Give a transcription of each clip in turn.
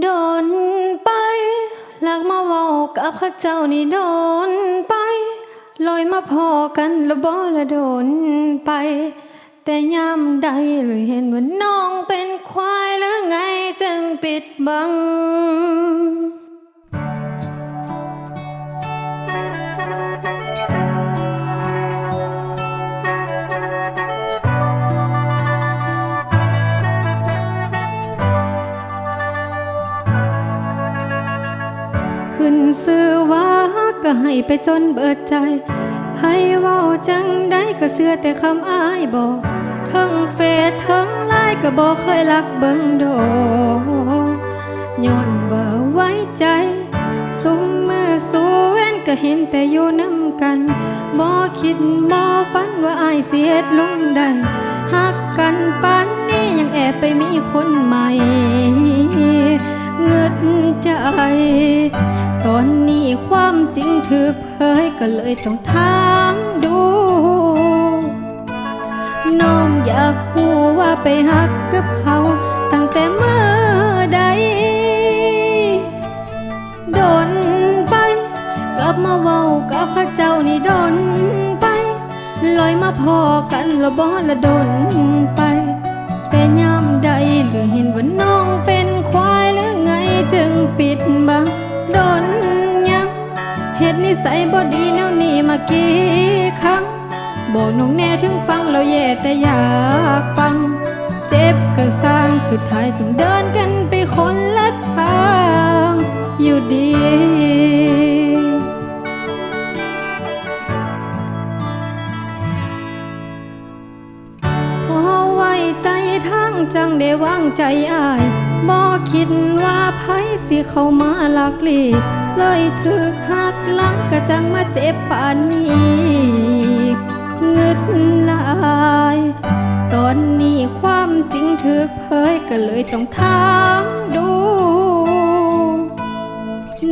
โดนไปหลักมาเว้ากับข้าเจ้านี่โดนไปลอยมาพอกันละบ่ละโดนไป แต่ยามใดหรือเห็นว่าน้องเป็นควายแล้วไงจึงปิดบัง ก็ให้ไปจนเบิดใจไผเว้าจังได้ก็เสื้อแต่คำอ้ายบอกทั้งเฟซทั้งไลน์ก็บ่เคยรักเบิ่งโดย้อนบ่ไว้ใจสุมมือสูเว้นก็เห็นแต่อยู่น้ำกันบ่คิดบ่ฝันว่าอายสิเฮ็ดลงได้หักกันปานนี้ยังแอบไปมีคนใหม่ ถือเผยก็เลยต้องถามดู น้องอยากรู้ว่าไปหักกับเขา ตั้งแต่เมื่อใดโดนไป กลับมาเว้ากับข้าเจ้านี่โดนไป ลอยมาพอกันและบ่ละโดนไป แต่ยามใดหรือเห็นว่าน้องเป็นควายหรือไงจึงปิดบังโดน เหตุนิสัยบ่ดีแนวนี้มากี่ครั้ง บอกน้องแน่ถึงฟังแล้วแย่แต่อยากฟัง เจ็บก็สร้างสุดท้ายจึงเดินกันไปคนละทางอยู่ดีพอไว้ใจทางจังได้วางใจอาย บ่คิดว่าไผสิเข้ามาลักลีเลยถึกหักหลังกะจังมาเจ็บปานนี้เงึดลาย ตอนนี้ความจริงถึกเผยก็เลยต้องถามดู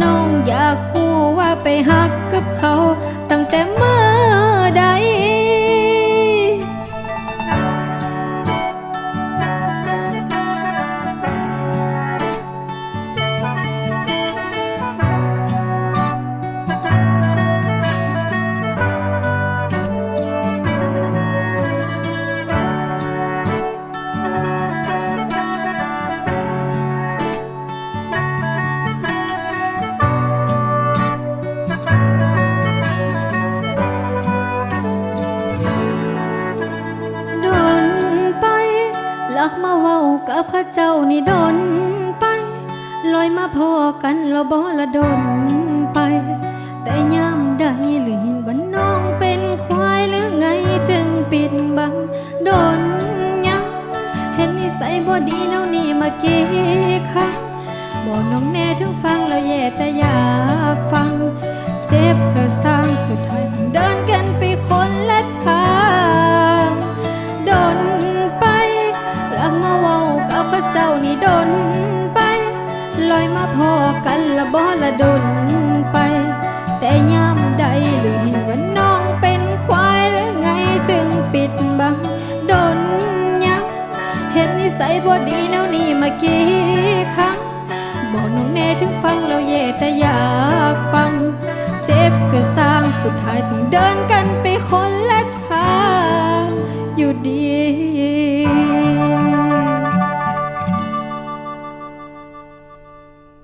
น้องอยากรู้ว่าไปหักกับเขา กมาเว้ากับข้าเจ้านี่โดนไป ลอยมาพอกันแล้วบ่ละโดนไป แต่ยามใดหรือเห็นว่าน้องเป็นควายหรือไงจึงปิดบังโดนยังเห็นนิสัยบ่ดีแนวนี้มากี่ครั้งบอกน้องแน่ถึงฟังแล้วแย่แต่อยากฟัง เจ็บก็สร้างสุดท้ายเดินกันไปคนละทาง ดนไป ลอยมาพอกันละบ่ละโดนไป แต่ยามใดหรือเห็นว่าน้องเป็นควายหรือไงจึงปิดบังโดนยังเห็นนิสัยบ่ดีแนวนี้มากี่ครั้งบอกน้องแน่ถึงฟังแล้วแย่แต่อยากฟัง เจ็บก็สร้างสุดท้ายต้องเดินกันไปคนละทางอยู่ดี